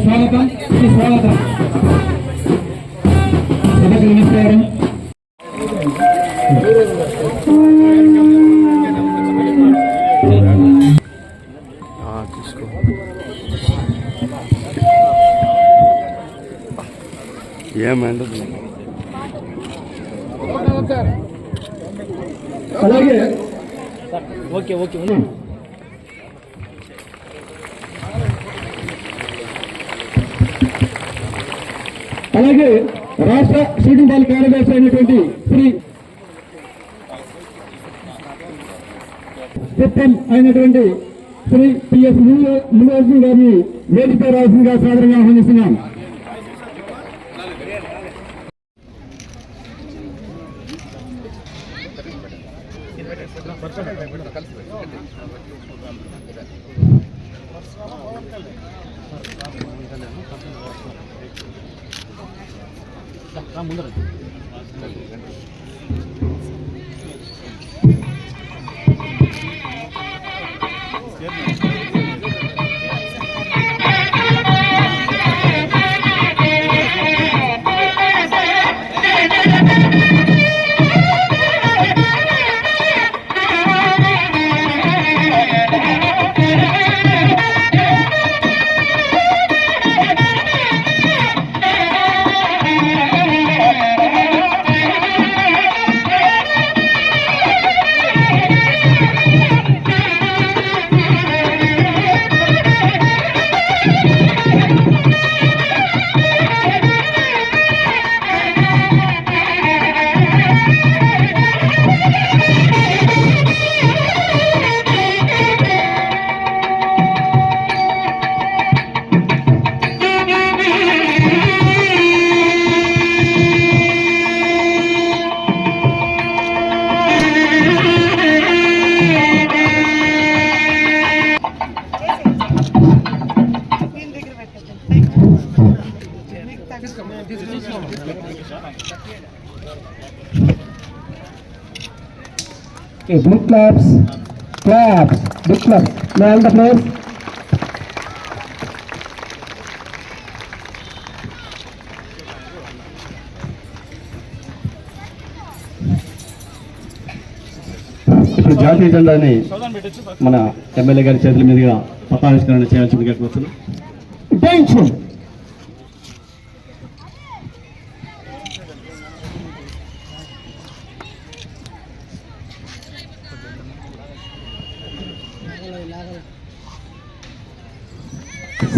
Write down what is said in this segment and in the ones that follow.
గారికి స్వాగతం స్వాగతం సభకు నమస్కారం తీసుకో ఏమండి అలాగే ఓకే ఓకే అలాగే రాష్ట్ర షూటింగ్ బాల్ కార్యదర్శి అయినటువంటి శ్రీ సిస్టమ్ అయినటువంటి శ్రీ పిఎస్ మునివాసం గారిని వేదిక రావాల్సిందిగా సాదరంగా ఆహ్వానిస్తున్నాం. కలిసి dah kamu bener Okay, blue claps, claps, big claps. May all the players? ఇప్పుడు జాతీయ జెండాని మన ఎమ్మెల్యే గారి చేతుల మీదుగా పతావిష్కరణ చేయాల్సిందిగా కోరుతున్నాం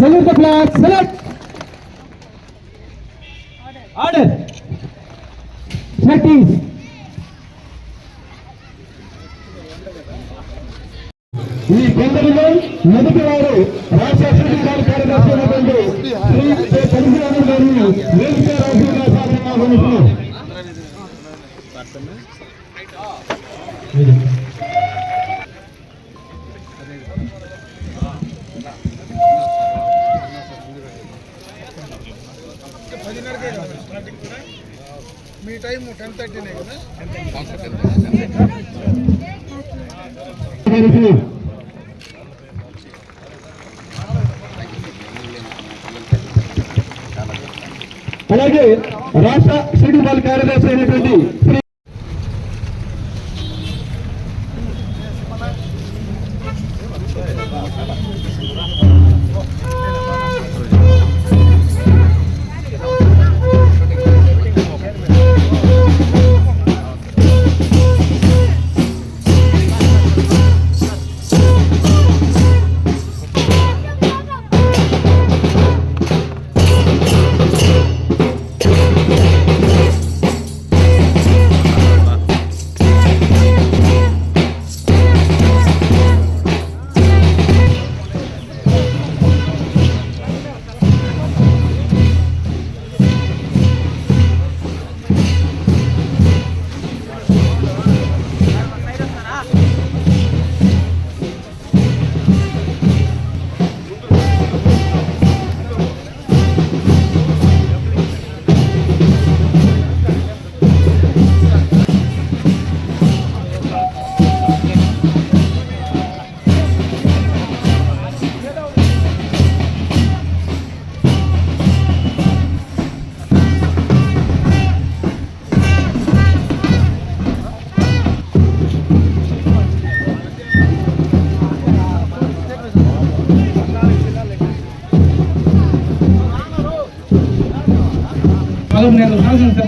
Salute the flag, select! Order! Settings! ఈ కొందరిలో మొదటి వారు రాష్ట్ర శ్రీకారు కార్యదర్శి అయినటువంటి శ్రీ కె. పరశురామన్ గారిని వేదిక రాజుగా సాధన ఆహ్వానిస్తున్నాం మీ టైం టెన్ థర్టీనే కదా? అలాగే రాష్ట్ర సిటీ బాల్ కార్యదర్శి అయినటువంటి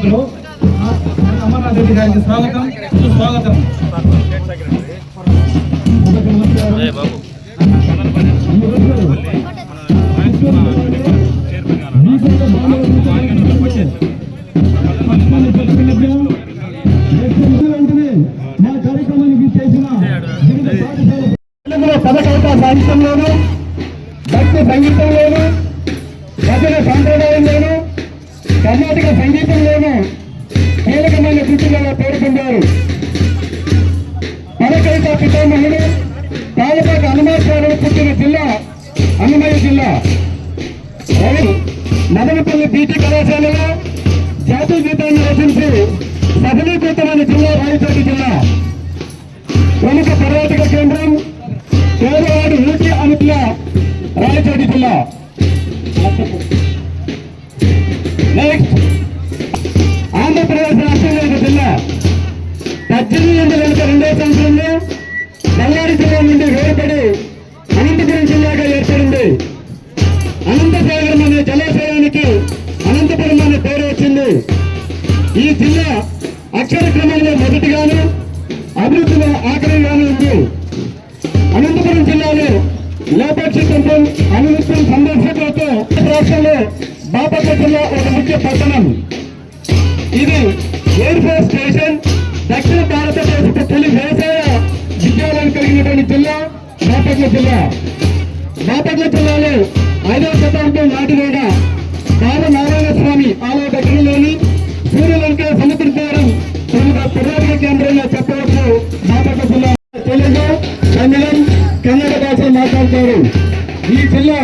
శాసనసభ్యులు అమర్నాథ్ రెడ్డి గారికి స్వాగతం. సుస్వాగతం హనుమాచార్యుడు పుట్టిన జిల్లా అన్నమయ్య జిల్లా రవి మదనపల్లి బీటీ కళాశాలలో జాతీయ గీతాన్ని రచించి సఫలీకృతమైన జిల్లా రాయచోటి జిల్లా ప్రముఖ పర్యాటక కేంద్రం పేదవాడు ఊటి అనుకుల రాయచోటి జిల్లా నెక్స్ట్ ఆంధ్రప్రదేశ్ రాష్ట్రంలో ఒక జిల్లా పద్దెనిమిది వందల ఎనభై రెండవ సంవత్సరంలో బళ్ళారి జిల్లా నుండి వేరుపడి అనంతపురం జిల్లాగా ఏర్పడింది. అనంతసాగరం అనే జలాశయానికి అనంతపురం అనే పేరు వచ్చింది. ఈ జిల్లా అక్షర క్రమంలో మొదటిగాను అభివృద్ధిలో ఆఖరిగాను ఉంది. అనంతపురం జిల్లాలో లేపాక్షి టెంపుల్ అనునిత్యం సందర్శకులతో రాష్ట్రంలో బాపట్ల జిల్లా ఒక ముఖ్య పట్టణం. ఇది ఎయిర్ ఫోర్స్ స్టేషన్ దక్షిణ భారతదేశపు తొలి వ్యవసాయ విద్యాలయం కలిగినటువంటి జిల్లా. బాపట్ల జిల్లా బాపట్ల జిల్లాలో ఐదవ శతాబ్దం నాటి వేడ నారాయణ స్వామి ఆలయ దగ్గరలోని సూర్యలంక సముద్ర తీరం ప్రముఖ పర్యాటక కేంద్రంలో చెప్పవచ్చు బాపట్ల జిల్లా తెలుగు తమిళం కన్నడ భాషలు మాట్లాడతారు. ఈ జిల్లా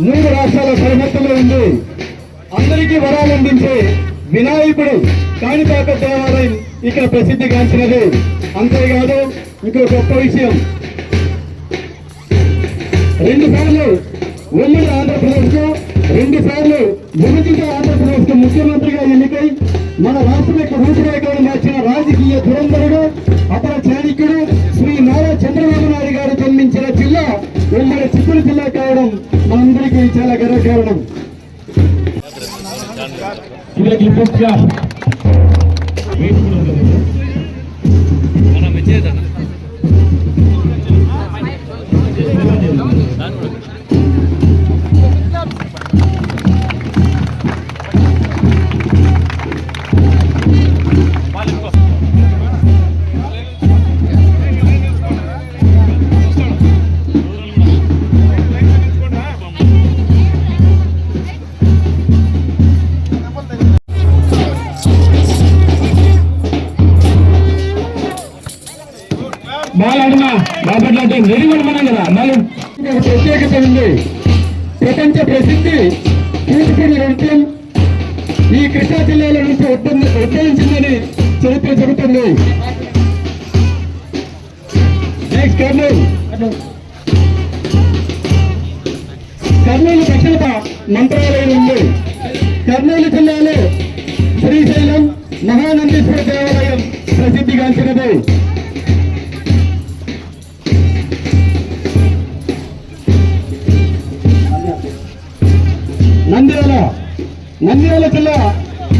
మూడు రాష్ట్రాల సరిహద్దులో ఉంది. అందరికీ వరాలు అందించే వినాయకుడు కాణిపాక దేవాలయం ఇక్కడ ప్రసిద్ధిగాంచినది అంతేకాదు ఇంకో గొప్ప విషయం రెండు సార్లు ఉమ్మడి ఆంధ్రప్రదేశ్ రెండు సార్లు విభజిత ఆంధ్రప్రదేశ్ ముఖ్యమంత్రిగా ఎన్నికై మన రాష్ట్రం యొక్క రూపురేఖలు మార్చిన రాజకీయ ధురంధరుడు అపర చాణిక్యుడు శ్రీ నారా చంద్రబాబు నాయుడు గారు జన్మించిన జిల్లా ఉమ్మడి చిత్తూరు జిల్లా కావడం మనందరికీ చాలా గర్వకారణం. ఈ కృష్ణా జిల్లాల నుంచి ఉద్భవి- ఉద్భవించిందని చరిత్ర చెబుతుంది. నెక్స్ట్ కర్నూలు. కర్నూలు దక్షిణ మంత్రాలయం ఉంది. కర్నూలు జిల్లాలో శ్రీశైలం మహానందీశ్వర దేవాలయం ప్రసిద్ధిగాంచినది నంద్యాల నంద్యాల జిల్లా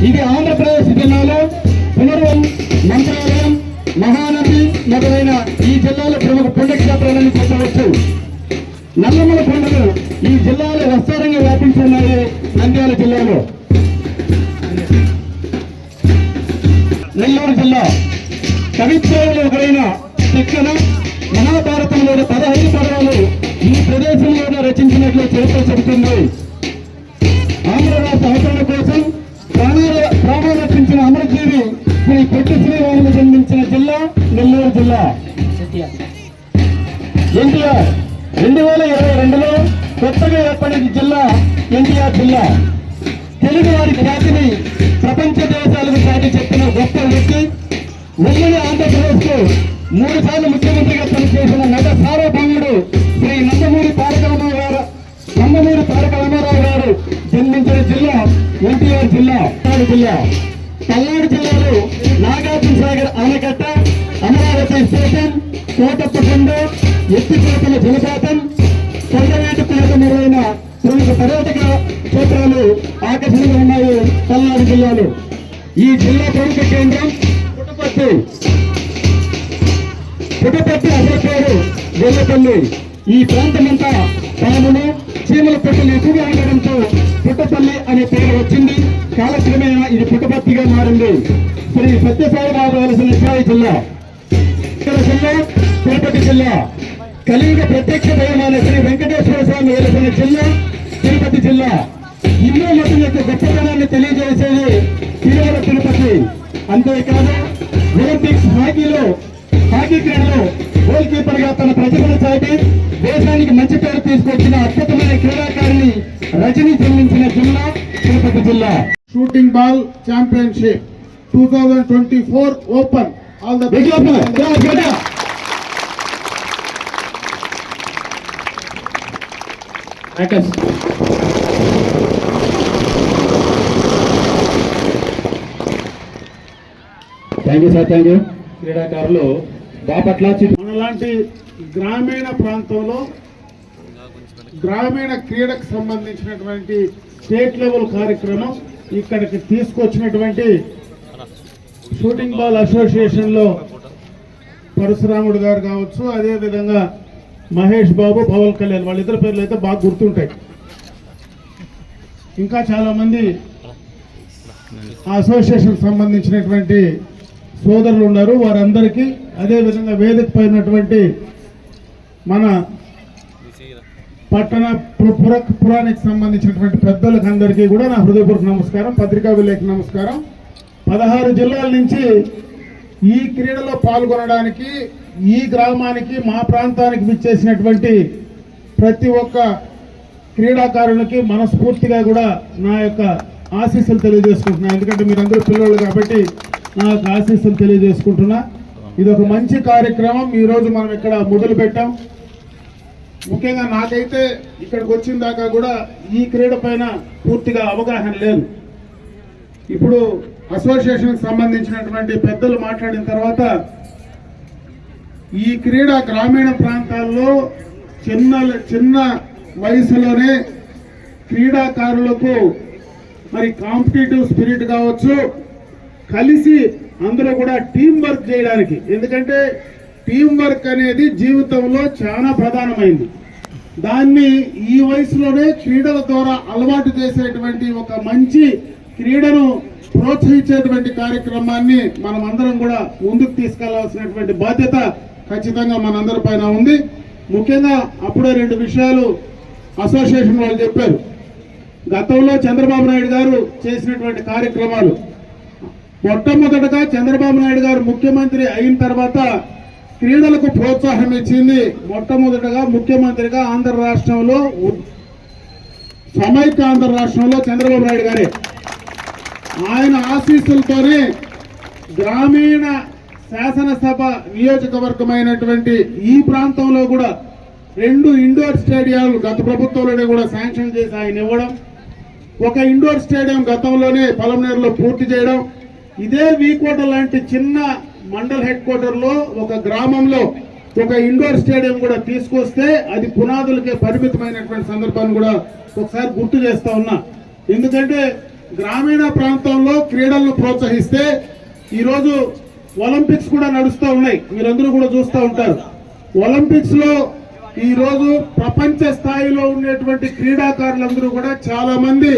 ఇది ఆంధ్రప్రదేశ్ జిల్లాలో పునర్వం మంత్రాలయం మహానది మొదలైన ఈ జిల్లాలో ప్రముఖ పుణ్యక్షేత్రాలని చెప్పవచ్చు నల్లమల కొండలు ఈ జిల్లాలో విస్తారంగా వ్యాపించి ఉన్నాయి నంద్యాల జిల్లాలో. నెల్లూరు జిల్లా కవిత్వంలో ఒకరైన శిక్షణ మహాభారతంలోని పదహైదు పదాలు ఈ ప్రదేశంలోనే రచించినట్లు చరిత్ర చెబుతుంది. జన్మించిన అమరజీవి శ్రీ పొట్టి శ్రీరాములు జన్మించిన జిల్లా నెల్లూరు జిల్లా. ఎన్టీఆర్ రెండు వేల ఇరవై రెండులో కొత్తగా ఏర్పడిన జిల్లా ఎన్టీఆర్ జిల్లా. తెలుగు వారి ఖ్యాతిని ప్రపంచ దేశాలకు చాటి చెప్పిన గొప్ప వ్యక్తి. ఉమ్మడి ఆంధ్రప్రదేశ్ మూడు సార్లు ముఖ్యమంత్రిగా పనిచేసిన నట సార్వభౌముడు శ్రీ నందమూరి తారక రామారావు గారు నందమూరి తారక రామారావు గారు జన్మించిన జిల్లా ఎన్టీఆర్ జిల్లా జిల్లా. పల్నాడు జిల్లాలో నాగార్జున సాగర్ ఆనకట్ట అమరావతి స్టేషన్ కోటప్పకొండ ఎత్తిపోతల జలపాతం కొండవేటి పేట మొదలైన ప్రముఖ పర్యాటక క్షేత్రాలు ఆకర్షణగా ఉన్నాయి పల్నాడు జిల్లాలో. ఈ జిల్లా ప్రముఖ కేంద్రం పుట్టపర్తి. పుట్టపర్తి అసలు పేరు వెల్లపల్లి. ఈ ప్రాంతమంతా పాములు చీమల పెట్టలు ఎక్కువగా ఉండడంతో పుట్టపల్లి అనే పేరు వచ్చింది. కాలక్రమేణా ఇది పుట్టపర్తిగా మారింది. శ్రీ సత్యసాయి బాబు వెలసిన శివాయి జిల్లా. జిల్లా తిరుపతి జిల్లా. కలియుగ ప్రత్యక్ష దైవమైన శ్రీ వెంకటేశ్వర స్వామి వెలసిన జిల్లా తిరుపతి జిల్లా. హిందూ మతం యొక్క గొప్పతనాన్ని తెలియజేసేది తిరుమల తిరుపతి. అంతేకాదు ఒలింపిక్స్ హాకీలో హాకీ క్రీడలో గోల్ కీపర్గా తన ప్రతిభను చాటి దేశానికి మంచి పేరు తీసుకొచ్చిన అద్భుతమైన క్రీడాకారిణి రజని జన్మించిన జిల్లా తిరుపతి జిల్లా. Shooting ball championship two thousand twenty four open all the. Hackers. Thank you sir thank you క్రీడాకారులు బాపట్ల చిత్తూరు అలాంటి గ్రామీణ ప్రాంతంలో గ్రామీణ క్రీడకు సంబంధించినటువంటి స్టేట్ లెవెల్ కార్యక్రమం ఇక్కడికి తీసుకొచ్చినటువంటి షూటింగ్ బాల్ అసోసియేషన్లో పరశురాముడు గారు కావచ్చు అదేవిధంగా మహేష్ బాబు పవన్ కళ్యాణ్ వాళ్ళిద్దరి పేర్లు అయితే బాగా గుర్తుంటాయి. ఇంకా చాలామంది ఆ అసోసియేషన్ సంబంధించినటువంటి సోదరులు ఉన్నారు. వారందరికీ అదేవిధంగా వేదిక పైనటువంటి మన పట్టణ పుర పురానికి సంబంధించినటువంటి పెద్దలకు అందరికీ కూడా నా హృదయపూర్వక నమస్కారం పత్రికా విలేక నమస్కారం. పదహారు జిల్లాల నుంచి ఈ క్రీడలో పాల్గొనడానికి ఈ గ్రామానికి మా ప్రాంతానికి విచ్చేసినటువంటి ప్రతి ఒక్క క్రీడాకారునికి మనస్ఫూర్తిగా కూడా నా యొక్క ఆశీస్సులు తెలియజేసుకుంటున్నాను. ఎందుకంటే మీరందరూ పిల్లలు కాబట్టి నా యొక్క ఆశీస్సులు తెలియజేసుకుంటున్నా. ఇది ఒక మంచి కార్యక్రమం. ఈరోజు మనం ఇక్కడ మొదలు పెట్టాం. ముఖ్యంగా నాకైతే ఇక్కడికి వచ్చిన దాకా కూడా ఈ క్రీడ పైన పూర్తిగా అవగాహన లేదు. ఇప్పుడు అసోసియేషన్కి సంబంధించినటువంటి పెద్దలు మాట్లాడిన తర్వాత ఈ క్రీడ గ్రామీణ ప్రాంతాల్లో చిన్న చిన్న వయసులోనే క్రీడాకారులకు మరి కాంపిటేటివ్ స్పిరిట్ కావచ్చు కలిసి అందరూ కూడా టీం వర్క్ చేయడానికి. ఎందుకంటే టీం వర్క్ అనేది జీవితంలో చాలా ప్రధానమైంది. దాన్ని ఈ వయసులోనే క్రీడల ద్వారా అలవాటు చేసేటువంటి ఒక మంచి క్రీడను ప్రోత్సహించేటువంటి కార్యక్రమాన్ని మనం అందరం కూడా ముందుకు తీసుకెళ్ళాల్సినటువంటి బాధ్యత ఖచ్చితంగా మనందరి పైన ఉంది. ముఖ్యంగా అప్పుడే రెండు విషయాలు అసోసియేషన్ వాళ్ళు చెప్పారు. గతంలో చంద్రబాబు నాయుడు గారు చేసినటువంటి కార్యక్రమాలు. మొట్టమొదటగా చంద్రబాబు నాయుడు గారు ముఖ్యమంత్రి అయిన తర్వాత క్రీడలకు ప్రోత్సాహం ఇచ్చింది. మొట్టమొదటగా ముఖ్యమంత్రిగా ఆంధ్ర రాష్ట్రంలో సమైక్య ఆంధ్ర రాష్ట్రంలో చంద్రబాబు నాయుడు గారే. ఆయన ఆశీస్సులతోనే గ్రామీణ శాసనసభ నియోజకవర్గమైనటువంటి ఈ ప్రాంతంలో కూడా రెండు ఇండోర్ స్టేడియాలు గత ప్రభుత్వంలోనే కూడా శాంక్షన్ చేసి ఆయన ఇవ్వడం ఒక ఇండోర్ స్టేడియం గతంలోనే పొలంనేరులో పూర్తి చేయడం ఇదే వీకోట లాంటి చిన్న మండల్ హెడ్ క్వార్టర్లో ఒక గ్రామంలో ఒక ఇండోర్ స్టేడియం కూడా తీసుకొస్తే అది పునాదులకే పరిమితమైనటువంటి సందర్భాన్ని కూడా ఒకసారి గుర్తు చేస్తా ఉన్నా. ఎందుకంటే గ్రామీణ ప్రాంతంలో క్రీడలను ప్రోత్సహిస్తే ఈరోజు ఒలింపిక్స్ కూడా నడుస్తూ ఉన్నాయి. మీరందరూ కూడా చూస్తూ ఉంటారు. ఒలింపిక్స్లో ఈరోజు ప్రపంచ స్థాయిలో ఉండేటువంటి క్రీడాకారులందరూ కూడా చాలామంది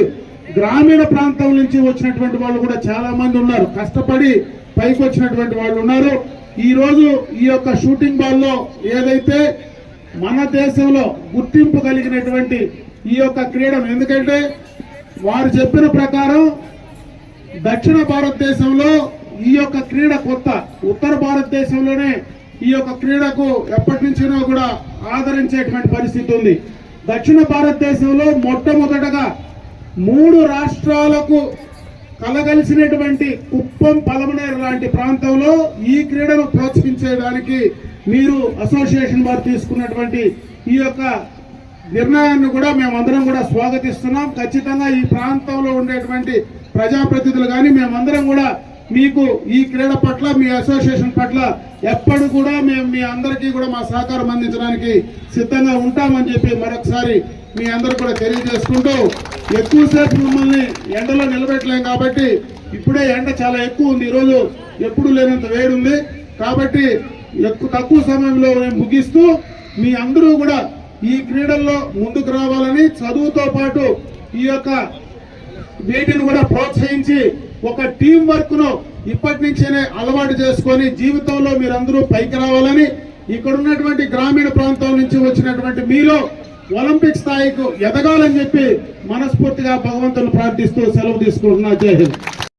గ్రామీణ ప్రాంతం నుంచి వచ్చినటువంటి వాళ్ళు కూడా చాలా మంది ఉన్నారు. కష్టపడి పైకి వచ్చినటువంటి వాళ్ళు ఉన్నారు. ఈ రోజు ఈ యొక్క షూటింగ్ బాల్లో ఏదైతే మన దేశంలో గుర్తింపు కలిగినటువంటి ఈ యొక్క క్రీడను ఎందుకంటే వారు చెప్పిన ప్రకారం దక్షిణ భారతదేశంలో ఈ యొక్క క్రీడ కొత్త ఉత్తర భారతదేశంలోనే ఈ యొక్క క్రీడకు ఎప్పటి నుంచినో కూడా ఆదరించేటువంటి పరిస్థితి ఉంది. దక్షిణ భారతదేశంలో మొట్టమొదటగా మూడు రాష్ట్రాలకు కలగలిసినటువంటి కుప్పం పలమనేరు లాంటి ప్రాంతంలో ఈ క్రీడను ప్రోత్సహించడానికి మీరు అసోసియేషన్ వారు తీసుకున్నటువంటి ఈ యొక్క నిర్ణయాన్ని కూడా మేమందరం కూడా స్వాగతిస్తున్నాం. ఖచ్చితంగా ఈ ప్రాంతంలో ఉండేటువంటి ప్రజాప్రతినిధులు కానీ మేమందరం కూడా మీకు ఈ క్రీడ పట్ల మీ అసోసియేషన్ పట్ల ఎప్పుడు కూడా మేము మీ అందరికీ కూడా మా సహకారం అందించడానికి సిద్ధంగా ఉంటామని చెప్పి మరొకసారి మీ అందరూ కూడా తెలియజేసుకుంటూ ఎక్కువసేపు మిమ్మల్ని ఎండలో నిలబెట్టలేం కాబట్టి ఇప్పుడే ఎండ చాలా ఎక్కువ ఉంది. ఈరోజు ఎప్పుడు లేనంత వేడి ఉంది. కాబట్టి ఎక్కువ తక్కువ సమయంలో నేను ముగిస్తూ మీ అందరూ కూడా ఈ క్రీడల్లో ముందుకు రావాలని చదువుతో పాటు ఈ యొక్క వీటిని కూడా ప్రోత్సహించి ఒక టీం వర్క్ను ఇప్పటి నుంచేనే అలవాటు చేసుకొని జీవితంలో మీరందరూ పైకి రావాలని ఇక్కడ ఉన్నటువంటి గ్రామీణ ప్రాంతం నుంచి వచ్చినటువంటి మీరు ఒలింపిక్ స్థాయికి ఎదగాలని చెప్పి మనస్ఫూర్తిగా భగవంతుని ప్రార్థిస్తూ సెలవు తీసుకుంటున్నా. జై హింద్.